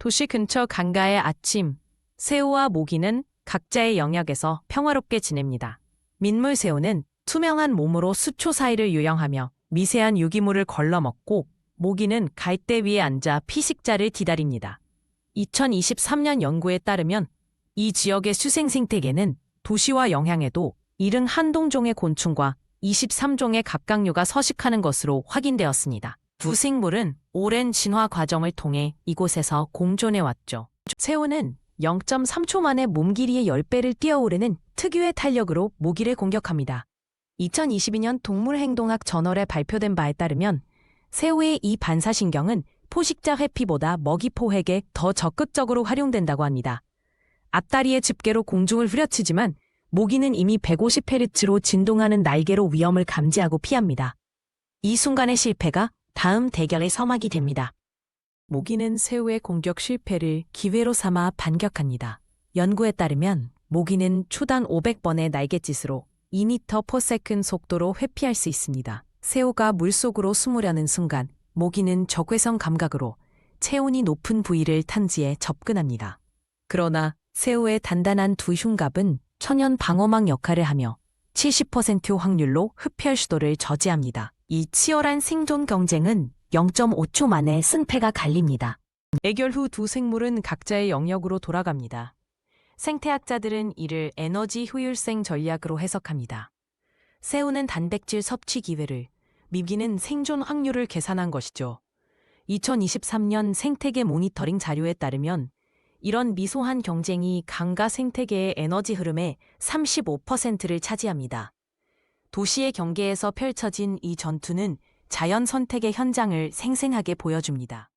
도시 근처 강가의 아침, 새우와 모기는 각자의 영역에서 평화롭게 지냅니다. 민물 새우는 투명한 몸으로 수초 사이를 유영하며 미세한 유기물을 걸러먹고 모기는 갈대 위에 앉아 피식자를 기다립니다. 2023년 연구에 따르면 이 지역의 수생 생태계는 도시와 영향에도 71종의 곤충과 23종의 갑각류가 서식하는 것으로 확인되었습니다. 두 생물은 오랜 진화 과정을 통해 이곳에서 공존해 왔죠. 새우는 0.3초 만에 몸 길이의 10배를 뛰어오르는 특유의 탄력으로 모기를 공격합니다. 2022년 동물행동학 저널에 발표된 바에 따르면 새우의 이 반사신경은 포식자 회피보다 먹이 포획에 더 적극적으로 활용된다고 합니다. 앞다리의 집게로 공중을 후려치지만 모기는 이미 150헤르츠로 진동하는 날개로 위험을 감지하고 피합니다. 이 순간의 실패가 다음 대결의 서막이 됩니다. 모기는 새우의 공격 실패를 기회로 삼아 반격합니다. 연구에 따르면 모기는 초당 500번의 날갯짓으로 2m/s 속도로 회피할 수 있습니다. 새우가 물속으로 숨으려는 순간 모기는 적외선 감각으로 체온이 높은 부위를 탐지해 접근합니다. 그러나 새우의 단단한 두 흉갑은 천연 방어막 역할을 하며 70% 확률로 흡혈 시도를 저지합니다. 이 치열한 생존 경쟁은 0.5초 만에 승패가 갈립니다. 애결 후 두 생물은 각자의 영역으로 돌아갑니다. 생태학자들은 이를 에너지 효율생 전략으로 해석합니다. 새우는 단백질 섭취 기회를, 미기는 생존 확률을 계산한 것이죠. 2023년 생태계 모니터링 자료에 따르면 이런 미소한 경쟁이 강가 생태계의 에너지 흐름의 35%를 차지합니다. 도시의 경계에서 펼쳐진 이 전투는 자연 선택의 현장을 생생하게 보여줍니다.